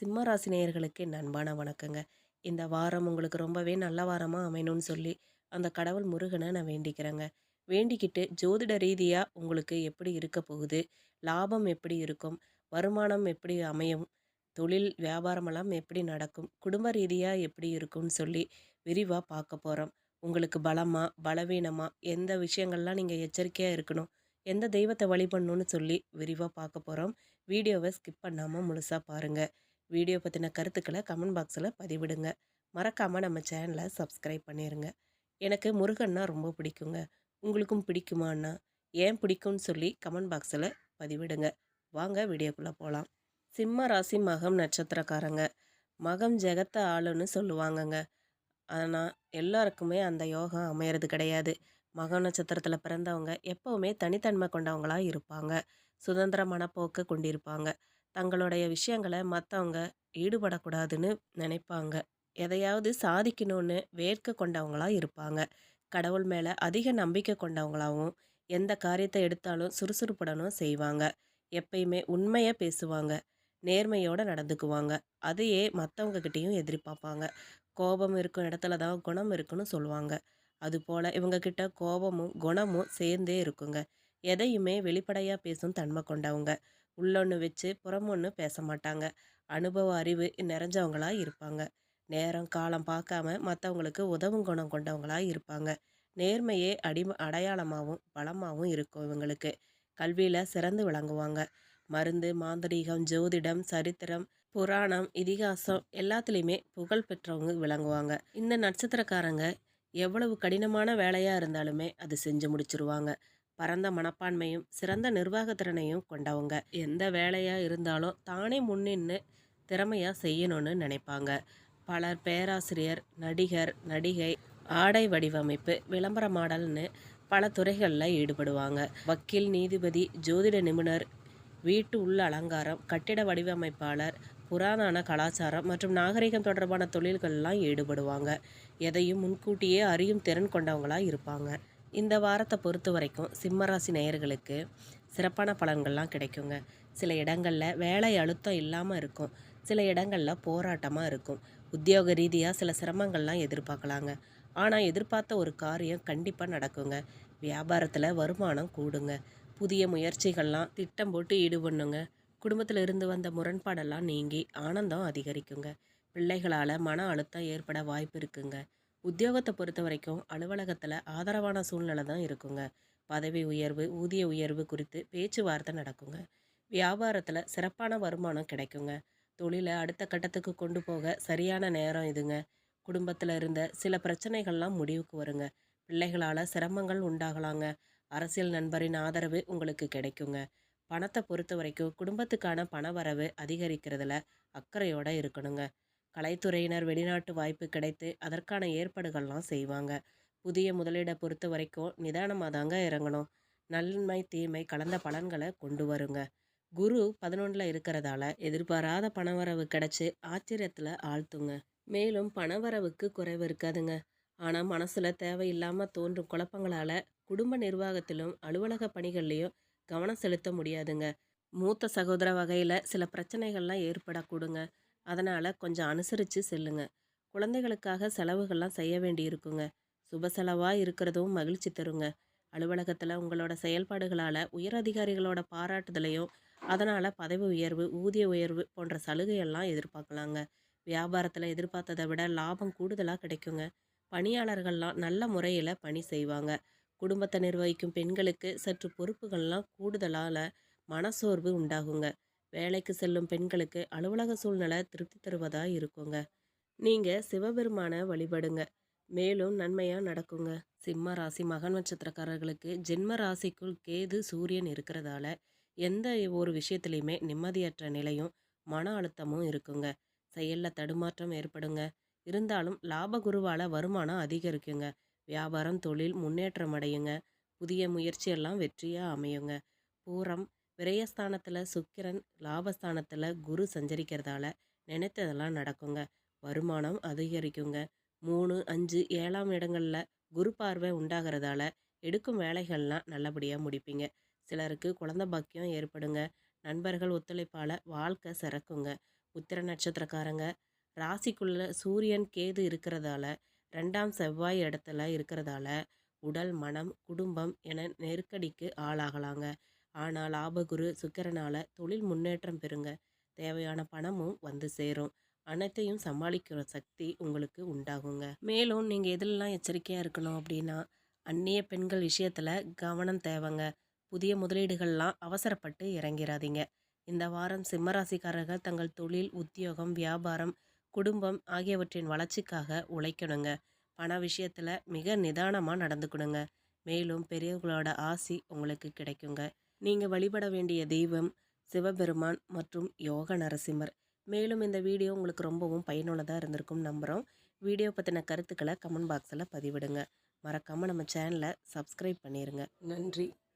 சிம்ம நேயர்களுக்கு அன்பான வணக்கங்க. இந்த வாரம் உங்களுக்கு ரொம்பவே நல்ல வாரமாக அமையணும்னு சொல்லி அந்த கடவுள் முருகனை நான் வேண்டிக்கிறேங்க. வேண்டிக்கிட்டு ஜோதிட ரீதியாக உங்களுக்கு எப்படி இருக்க போகுது? லாபம் எப்படி இருக்கும்? வருமானம் எப்படி அமையும்? தொழில் வியாபாரமெல்லாம் எப்படி நடக்கும்? குடும்ப ரீதியாக எப்படி இருக்கும்னு சொல்லி விரிவாக பார்க்க போகிறோம் உங்களுக்கு பலமா பலவீனமாக எந்த விஷயங்கள்லாம் நீங்கள் எச்சரிக்கையாக இருக்கணும்? எந்த தெய்வத்தை வழிபடணும்னு சொல்லி விரிவாக பார்க்க போகிறோம் வீடியோவை ஸ்கிப் பண்ணாமல் முழுசாக பாருங்கள் வீடியோ பற்றின கருத்துக்களை கமெண்ட் பாக்ஸில் பதிவிடுங்க. மறக்காமல் நம்ம சேனலை சப்ஸ்கிரைப் பண்ணிடுங்க எனக்கு முருகன்னா ரொம்ப பிடிக்குங்க. உங்களுக்கும் பிடிக்குமான்னா ஏன் பிடிக்கும்னு சொல்லி கமெண்ட் பாக்ஸில் பதிவிடுங்க. வாங்க வீடியோக்குள்ளே போகலாம் சிம்ம ராசி மகம் நட்சத்திரக்காரங்க. மகம் ஜெகத்த ஆளுன்னு சொல்லுவாங்கங்க. ஆனால் எல்லாருக்குமே அந்த யோகம் அமையிறது கிடையாது. மகம் நட்சத்திரத்தில் பிறந்தவங்க எப்போவுமே தனித்தன்மை கொண்டவங்களாக இருப்பாங்க. சுதந்திர மனப்போக்கு கொண்டிருப்பாங்க. தங்களுடைய விஷயங்களை மற்றவங்க ஈடுபடக்கூடாதுன்னு நினைப்பாங்க. எதையாவது சாதிக்கணும்னு வேர்க்க கொண்டவங்களாக இருப்பாங்க. கடவுள் மேலே அதிக நம்பிக்கை கொண்டவங்களாகவும் எந்த காரியத்தை எடுத்தாலும் சுறுசுறுப்புடனும் செய்வாங்க. எப்பயுமே உண்மையாக பேசுவாங்க. நேர்மையோடு நடந்துக்குவாங்க. அதையே மற்றவங்கக்கிட்டேயும் எதிர்பார்ப்பாங்க. கோபம் இருக்கும் இடத்துல தான் குணம் இருக்குன்னு சொல்லுவாங்க. அதுபோல் இவங்கக்கிட்ட கோபமும் குணமும் சேர்ந்தே இருக்குங்க. எதையுமே வெளிப்படையாக பேசும் தன்மை கொண்டவங்க. உள்ளொன்று வச்சு புறமொன்று பேச மாட்டாங்க அனுபவ அறிவு நிறைஞ்சவங்களாக இருப்பாங்க. நேரம் காலம் பார்க்காம மற்றவங்களுக்கு உதவும் குணம் கொண்டவங்களாக இருப்பாங்க. நேர்மையே அடி அடையாளமாகவும் பலமாகவும் இருக்கும் இவங்களுக்கு. கல்வியில் சிறந்து விளங்குவாங்க. மருந்து மாந்திரீகம் ஜோதிடம் சரித்திரம் புராணம் இதிகாசம் எல்லாத்துலேயுமே புகழ் பெற்றவங்க விளங்குவாங்க. இந்த நட்சத்திரக்காரங்க எவ்வளவு கடினமான வேலையாக இருந்தாலுமே அது செஞ்சு முடிச்சிருவாங்க. பரந்த மனப்பான்மையும் சிறந்த நிர்வாகத்திறனையும் கொண்டவங்க. எந்த வேலையாக இருந்தாலும் தானே முன்னின்று திறமையாக செய்யணும்னு நினைப்பாங்க. பலர் பேராசிரியர் நடிகர் நடிகை ஆடை வடிவமைப்பு விளம்பர மாடல்னு பல துறைகளில் ஈடுபடுவாங்க. வக்கீல் நீதிபதி ஜோதிட நிபுணர் வீட்டு உள்ள அலங்காரம் கட்டிட வடிவமைப்பாளர் புராதான கலாச்சாரம் மற்றும் நாகரிகம் தொடர்பான தொழில்கள்லாம் ஈடுபடுவாங்க. எதையும் முன்கூட்டியே அறியும் திறன் கொண்டவங்களாக இருப்பாங்க. இந்த வாரத்தை பொறுத்த வரைக்கும் சிம்மராசி நேயர்களுக்கு சிறப்பான பலன்கள்லாம் கிடைக்குங்க. சில இடங்களில் வேலை அழுத்தம் இல்லாமல் இருக்கும். சில இடங்களில் போராட்டமாக இருக்கும். உத்தியோக ரீதியாக சில சிரமங்கள்லாம் எதிர்பார்க்கலாங்க. ஆனால் எதிர்பார்த்த ஒரு காரியம் கண்டிப்பாக நடக்குங்க. வியாபாரத்தில் வருமானம் கூடுங்க. புதிய முயற்சிகள்லாம் திட்டம் போட்டு ஈடுபடணுங்க. குடும்பத்தில் இருந்து வந்த முரண்பாடெல்லாம் நீங்கி ஆனந்தம் அதிகரிக்குங்க. பிள்ளைகளால் மன அழுத்தம் ஏற்பட வாய்ப்பு இருக்குங்க. உத்தியோகத்தை பொறுத்த வரைக்கும் அலுவலகத்தில் ஆதரவான சூழ்நிலை தான் இருக்குங்க. பதவி உயர்வு ஊதிய உயர்வு குறித்து பேச்சுவார்த்தை நடக்குங்க. வியாபாரத்தில் சிறப்பான வருமானம் கிடைக்குங்க. தொழிலை அடுத்த கட்டத்துக்கு கொண்டு போக சரியான நேரம் இதுங்க. குடும்பத்தில் இருந்த சில பிரச்சனைகள்லாம் முடிவுக்கு வருங்க. பிள்ளைகளால் சிரமங்கள் உண்டாகலாங்க. அரசியல் நண்பரின் ஆதரவு உங்களுக்கு கிடைக்குங்க. பணத்தை பொறுத்த வரைக்கும் குடும்பத்துக்கான பண வரவு அதிகரிக்கிறதுல அக்கறையோடு இருக்கணுங்க. கலைத்துறையினர் வெளிநாட்டு வாய்ப்பு கிடைத்து அதற்கான ஏற்பாடுகள்லாம் செய்வாங்க. புதிய முதலீடை பொறுத்த வரைக்கும் நிதானமாக தாங்க இறங்கணும். நன்மை தீமை கலந்த பலன்களை கொண்டு வருங்க. குரு பதினொன்றில் இருக்கிறதால எதிர்பாராத பணவரவு கிடைச்சி ஆச்சரியத்தில் ஆழ்த்துங்க. மேலும் பணவரவுக்கு குறைவு இருக்காதுங்க. ஆனால் மனசில் தேவையில்லாமல் தோன்றும் குழப்பங்களால் குடும்ப நிர்வாகத்திலும் அலுவலக பணிகள்லையும் கவனம் செலுத்த முடியாதுங்க. மூத்த சகோதர வகையில் சில பிரச்சனைகள்லாம் ஏற்படக்கூடுங்க. அதனால் கொஞ்சம் அனுசரித்து செல்லுங்க. குழந்தைகளுக்காக செலவுகள்லாம் செய்ய வேண்டி இருக்குங்க சுப செலவாக இருக்கிறதும் மகிழ்ச்சி தருங்க. அலுவலகத்தில் உங்களோட செயல்பாடுகளால் உயர் அதிகாரிகளோட பாராட்டுதலையும் அதனால் பதவி உயர்வு ஊதிய உயர்வு போன்ற சலுகையெல்லாம் எதிர்பார்க்கலாங்க. வியாபாரத்தில் எதிர்பார்த்ததை விட லாபம் கூடுதலாக கிடைக்குங்க. பணியாளர்கள்லாம் நல்ல முறையில் பணி செய்வாங்க. குடும்பத்தை நிர்வகிக்கும் பெண்களுக்கு சற்று பொறுப்புகள்லாம் கூடுதலால் மனசோர்வு உண்டாகுங்க. வேலைக்கு செல்லும் பெண்களுக்கு அலுவலக சூழ்நிலை திருப்தி தருவதாக இருக்குங்க. நீங்கள் சிவபெருமானை வழிபடுங்க. மேலும் நன்மையாக நடக்குங்க. சிம்ம ராசி மகன் நட்சத்திரக்காரர்களுக்கு ஜென்ம ராசிக்குள் கேது சூரியன் இருக்கிறதால எந்த ஒரு விஷயத்துலையுமே நிம்மதியற்ற நிலையும் மன அழுத்தமும் இருக்குங்க. செயலில் தடுமாற்றம் ஏற்படுங்க. இருந்தாலும் லாப குருவால் வருமானம் அதிகரிக்குங்க. வியாபாரம் தொழில் முன்னேற்றம் அடையுங்க. புதிய முயற்சியெல்லாம் வெற்றியாக அமையுங்க. பூரம் விரயஸ்தானத்தில் சுக்கிரன் லாபஸ்தானத்தில் குரு சஞ்சரிக்கிறதால நினைத்ததெல்லாம் நடக்குங்க. வருமானம் அதிகரிக்குங்க. மூணு அஞ்சு ஏழாம் இடங்களில் குரு பார்வை உண்டாகிறதால எடுக்கும் வேலைகள்லாம் நல்லபடியாக முடிப்பீங்க. சிலருக்கு குழந்த பாக்கியம் ஏற்படுங்க. நண்பர்கள் ஒத்துழைப்பால் வாழ்க்கை சிறக்குங்க. உத்திர நட்சத்திரக்காரங்க ராசிக்குள்ள சூரியன் கேது இருக்கிறதால ரெண்டாம் செவ்வாய் இடத்துல இருக்கிறதால உடல் மனம் குடும்பம் என நெருக்கடிக்கு ஆளாகலாங்க. ஆனால் லாபகுரு சுக்கரனால் தொழில் முன்னேற்றம் பெறுங்க. தேவையான பணமும் வந்து சேரும். அனைத்தையும் சமாளிக்கிற சக்தி உங்களுக்கு உண்டாகுங்க. மேலும் நீங்கள் எதிலெல்லாம் எச்சரிக்கையாக இருக்கணும் அப்படின்னா அந்நிய பெண்கள் விஷயத்தில் கவனம் தேவைங்க. புதிய முதலீடுகள்லாம் அவசரப்பட்டு இறங்கிறாதீங்க இந்த வாரம் சிம்மராசிக்காரர்கள் தங்கள் தொழில் உத்தியோகம் வியாபாரம் குடும்பம் ஆகியவற்றின் வளர்ச்சிக்காக உழைக்கணுங்க. பண விஷயத்தில் மிக நிதானமாக நடந்துக்கணுங்க. மேலும் பெரியவர்களோட ஆசி உங்களுக்கு கிடைக்குங்க. நீங்கள் வழிபட வேண்டிய தெய்வம் சிவபெருமான் மற்றும் யோக நரசிம்மர். மேலும் இந்த வீடியோ உங்களுக்கு ரொம்பவும் பயனுள்ளதாக இருந்திருக்கும் நம்புகிறோம் வீடியோ பற்றின கருத்துக்களை கமெண்ட் பாக்ஸில் பதிவிடுங்க. மறக்காமல் நம்ம சேனலை சப்ஸ்கிரைப் பண்ணிடுங்க நன்றி.